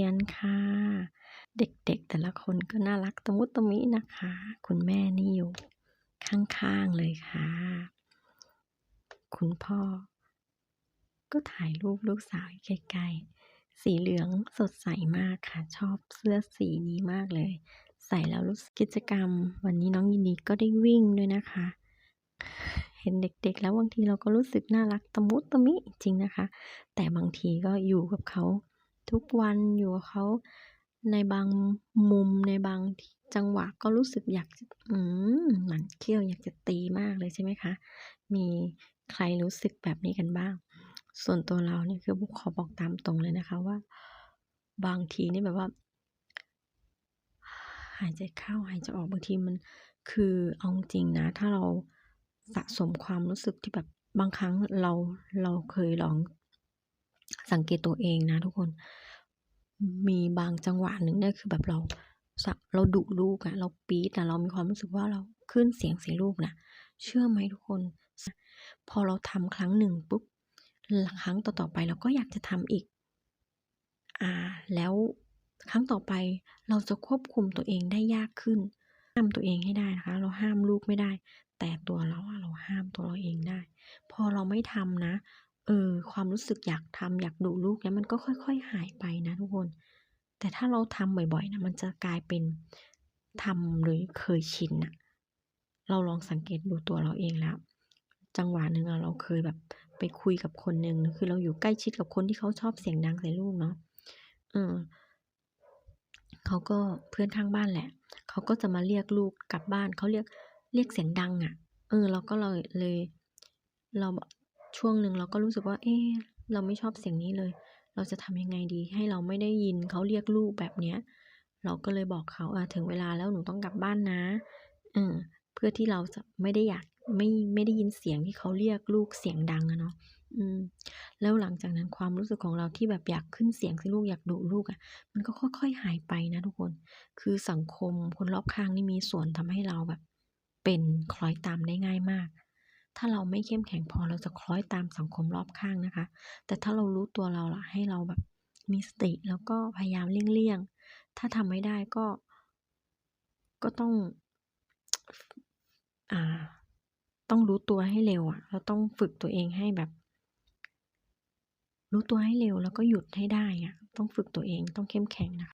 เรียนค่ะ เด็กๆแต่ละคนก็น่ารักตะมุตะมินะคะ คุณแม่นี่อยู่ข้างๆเลยค่ะ คุณพ่อ ก็ถ่ายรูปลูกสาวใกล้ๆสีเหลืองสดใสมากค่ะ ชอบเสื้อสีนี้มากเลย ใส่แล้วรู้สึกกิจกรรม วันนี้น้องยินดีก็ได้วิ่งด้วยนะคะ เห็นเด็กๆ แล้วบางทีเราก็รู้สึกน่ารักตะมุตะมิจริงนะคะ แต่บางทีก็อยู่กับเขา ทุกวันอยู่กับเขาในบางมุมในบางจังหวะก็รู้สึกอยากอืมหมันเขี้ยวอยากจะตีมากเลยใช่ไหมคะ มีใครรู้สึกแบบนี้กันบ้าง ส่วนตัวเราเนี่ยคือบุกขอบอกตามตรงเลยนะคะว่า บางทีนี่แบบว่า หายใจเข้าหายใจออกบางทีมัน คือเอาจริงนะ ถ้าเราสะสมความรู้สึกที่แบบบางครั้งเราเราเคยลอง สังเกตตัวเองนะทุกคน มีบางจังหวะหนึ่งเนี่ยคือแบบเราสะเราดุลูกอะเราปี๊ดอะเรามีความรู้สึกว่าเราขึ้นเสียงใส่ลูกนะเชื่อไหมทุกคน พอเราทำครั้งหนึ่งปุ๊บครั้งต่อๆไปเราก็อยากจะทำอีก อ่า แล้วครั้งต่อไปเราจะควบคุมตัวเองได้ยากขึ้น ห้ามตัวเองให้ได้นะคะ เราห้ามลูกไม่ได้ แต่ตัวเราอะเราห้ามตัวเราเองได้ พอเราไม่ทำนะ เออความรู้สึกอยากทำอยากดุลูกเนี่ยมันก็ค่อย ๆ หายไปนะทุกคน แต่ถ้าเราทำบ่อยๆนะมันจะกลายเป็นทำเลยเคยชินอะเราลองสังเกตดูตัวเราเองแล้ว จังหวะหนึ่งอะเราเคยแบบไปคุยกับคนหนึ่งคือเราอยู่ใกล้ชิดกับคนที่เขาชอบเสียงดังใส่ลูกเนาะเออเขาก็เพื่อนข้างบ้านแหละ เขาก็จะมาเรียกลูกกลับบ้านเขาเรียกเรียกเสียงดังอะเออ เราก็เลยเลย เรา ช่วงหนึ่งเราก็รู้สึกว่า เอ๊เราไม่ชอบเสียงนี้เลย เราจะทำยังไงดี ให้เราไม่ได้ยินเขาเรียกลูกแบบเนี้ย เราก็เลยบอกเขาอะถึงเวลาแล้วหนูต้องกลับบ้านนะเออเพื่อที่เราจะไม่ได้อยากไม่ไม่ได้ยินเสียงที่เขาเรียกลูกเสียงดังอะเนาะอืมแล้วหลังจากนั้นความรู้สึกของเราที่แบบอยากขึ้นเสียงใส่ลูกอยากดุลูกอะมันก็ค่อย ๆ หายไปนะทุกคน คือสังคมคนรอบข้างนี่มีส่วนทำให้เราแบบ เป็นคล้อยตามได้ง่ายมาก ถ้าเราไม่เข้มแข็งพอเราจะคล้อยตามสังคมรอบข้างนะคะ แต่ถ้าเรารู้ตัวเราล่ะให้เราแบบมีสติแล้วก็พยายามเลี่ยงๆ ถ้าทำไม่ได้ก็ ก็ต้อง อ่า ต้องรู้ตัวให้เร็วอะเราต้องฝึกตัวเองให้แบบ รู้ตัวให้เร็วแล้วก็หยุดให้ได้อะต้องฝึกตัวเองต้องเข้มแข็งนะคะ